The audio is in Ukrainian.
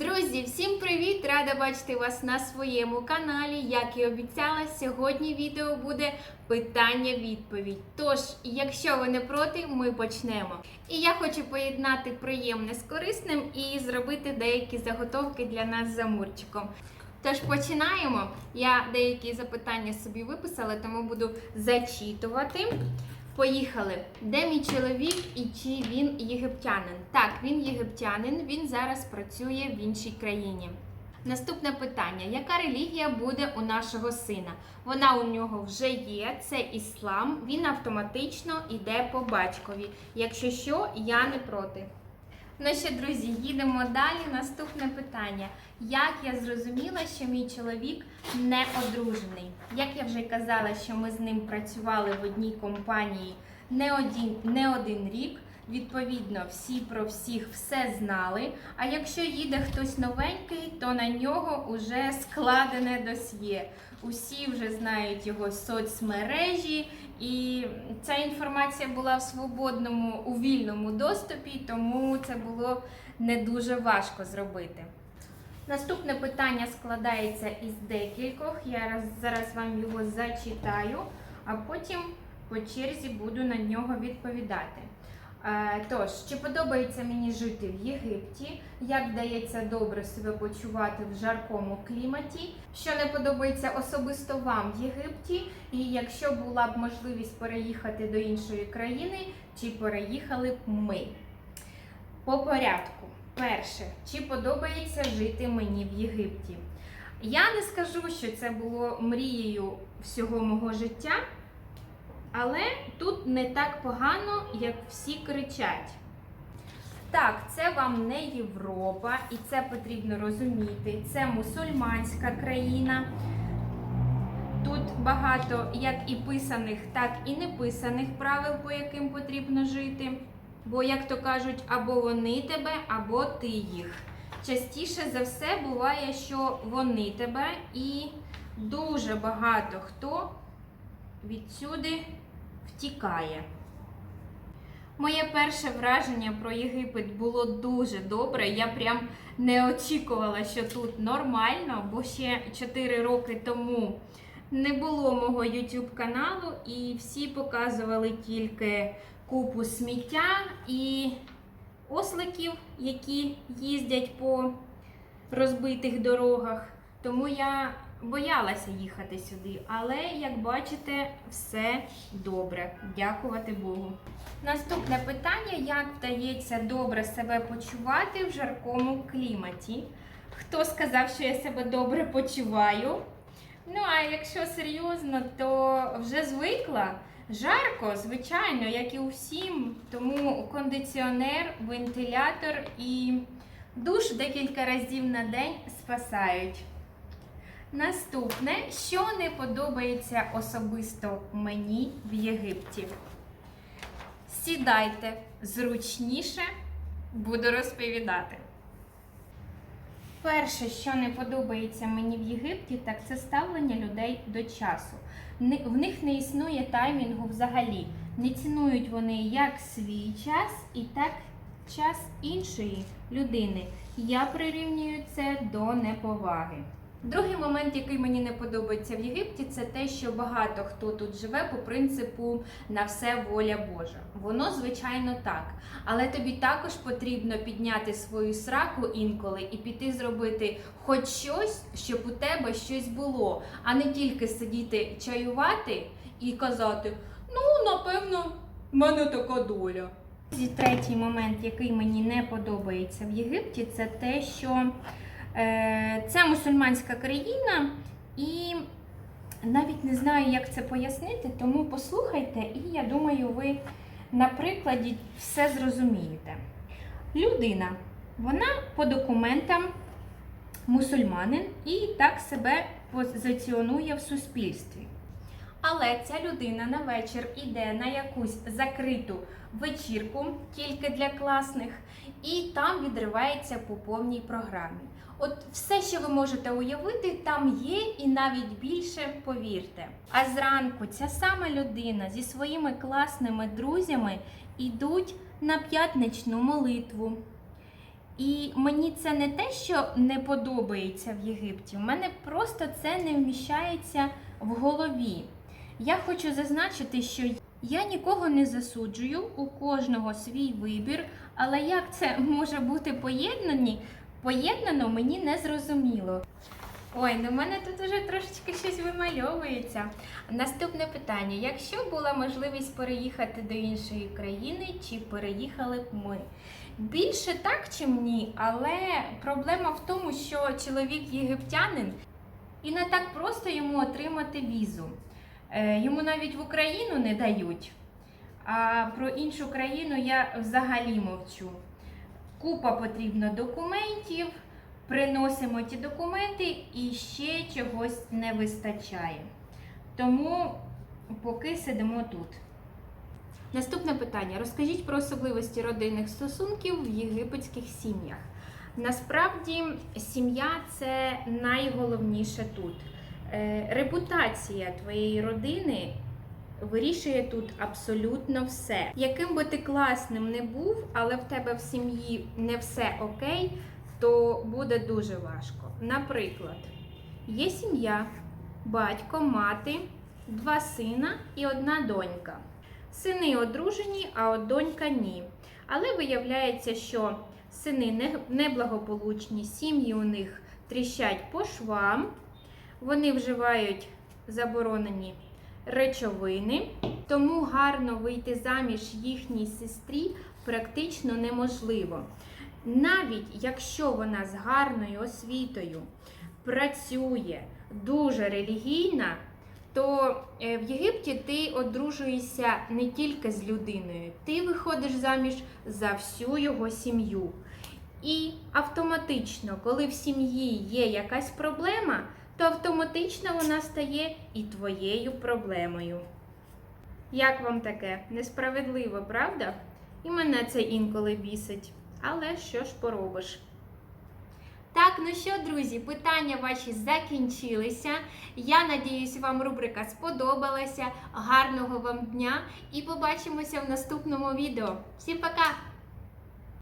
Друзі, всім привіт! Рада бачити вас на своєму каналі. Як і обіцяла, сьогодні відео буде питання-відповідь. Тож, якщо ви не проти, ми почнемо. І я хочу поєднати приємне з корисним і зробити деякі заготовки для нас з Амурчиком. Тож починаємо. Я деякі запитання собі виписала, тому буду зачитувати. Поїхали. Де мій чоловік і чи він єгиптянин? Так, він єгиптянин, він зараз працює в іншій країні. Наступне питання: яка релігія буде у нашого сина? Вона у нього вже є, це іслам, він автоматично йде по батькові. Якщо що, я не проти. Ну що, друзі, їдемо далі. Наступне питання. Як я зрозуміла, що мій чоловік не одружений? Як я вже казала, що ми з ним працювали в одній компанії не один, не один рік. Відповідно, всі про всіх все знали. А якщо їде хтось новенький, то на нього вже складене досьє. Усі вже знають його соцмережі, і ця інформація була в свободному у вільному доступі, тому це було не дуже важко зробити. Наступне питання складається із декількох. Я зараз вам його зачитаю, а потім по черзі буду на нього відповідати. Е, Тож, чи подобається мені жити в Єгипті? Як вдається добре себе почувати в жаркому кліматі? Що не подобається особисто вам в Єгипті? І якщо була б можливість переїхати до іншої країни, чи переїхали б ми? По порядку. Перше, чи подобається жити мені в Єгипті? Я не скажу, що це було мрією всього мого життя, але тут не так погано, як всі кричать. Так, це вам не Європа, і це потрібно розуміти. Це мусульманська країна. Тут багато як і писаних, так і неписаних правил, по яким потрібно жити. Бо, як то кажуть, або вони тебе, або ти їх. Частіше за все буває, що вони тебе, і дуже багато хто відсюди втікає. Моє перше враження про Єгипет було дуже добре. Я прям не очікувала, що тут нормально, бо ще 4 роки тому не було мого YouTube каналу, і всі показували тільки купу сміття і осликів, які їздять по розбитих дорогах. Тому я боялася їхати сюди. Але, як бачите, все добре. Дякувати Богу. Наступне питання: як вдається добре себе почувати в жаркому кліматі? Хто сказав, що я себе добре почуваю? Ну, а якщо серйозно, то вже звикла. Жарко, звичайно, як і у всім. Тому кондиціонер, вентилятор і душ декілька разів на день спасають. Наступне, що не подобається особисто мені в Єгипті. Сідайте зручніше, буду розповідати. Перше, що не подобається мені в Єгипті, так це ставлення людей до часу. В них не існує таймінгу взагалі. Не цінують вони як свій час і так час іншої людини. Я прирівнюю це до неповаги. Другий момент, який мені не подобається в Єгипті, це те, що багато хто тут живе по принципу на все воля Божа. Воно, звичайно, так. Але тобі також потрібно підняти свою сраку інколи і піти зробити хоч щось, щоб у тебе щось було, а не тільки сидіти чаювати і казати: ну, напевно, в мене така доля. І третій момент, який мені не подобається в Єгипті, це те, що це мусульманська країна, і навіть не знаю, як це пояснити, тому послухайте, і я думаю, ви на прикладі все зрозумієте. Людина, вона по документам мусульманин і так себе позиціонує в суспільстві. Але ця людина на вечір іде на якусь закриту вечірку тільки для класних, і там відривається по повній програмі. От все, що ви можете уявити, там є і навіть більше, повірте. А зранку ця сама людина зі своїми класними друзями йдуть на п'ятничну молитву. І мені це не те, що не подобається в Єгипті. У мене просто це не вміщається в голові. Я хочу зазначити, що я нікого не засуджую, у кожного свій вибір, але як це може бути поєднані, поєднано, мені не зрозуміло. Ой, ну в мене тут уже трошечки щось вимальовується. Наступне питання: якщо була можливість переїхати до іншої країни, чи переїхали б ми? Більше так, чим ні, але проблема в тому, що чоловік єгиптянин і не так просто йому отримати візу. Е, Йому навіть в Україну не дають. А про іншу країну я взагалі мовчу. Купа потрібно документів, приносимо ті документи і ще чогось не вистачає. Тому поки сидимо тут. Наступне питання. Розкажіть про особливості родинних стосунків в єгипетських сім'ях. Насправді, сім'я це найголовніше тут. Е, Репутація твоєї родини вирішує тут абсолютно все. Яким би ти класним не був, але в тебе в сім'ї не все окей, то буде дуже важко. Наприклад, є сім'я, батько, мати, два сина і одна донька. Сини одружені, а от донька ні. Але виявляється, що сини неблагополучні, сім'ї у них тріщать по швам, вони вживають заборонені речовини, тому гарно вийти заміж їхній сестрі практично неможливо. Навіть якщо вона з гарною освітою працює дуже релігійна, то е, в Єгипті ти одружуєшся не тільки з людиною, ти виходиш заміж за всю його сім'ю. І автоматично, коли в сім'ї є якась проблема, то автоматично вона стає і твоєю проблемою. Як вам таке? Несправедливо, правда? І мене це інколи бісить. Але що ж поробиш? Так, ну що, друзі, питання ваші закінчилися. Я надіюсь, вам рубрика сподобалася. Гарного вам дня і побачимося в наступному відео. Всім пока!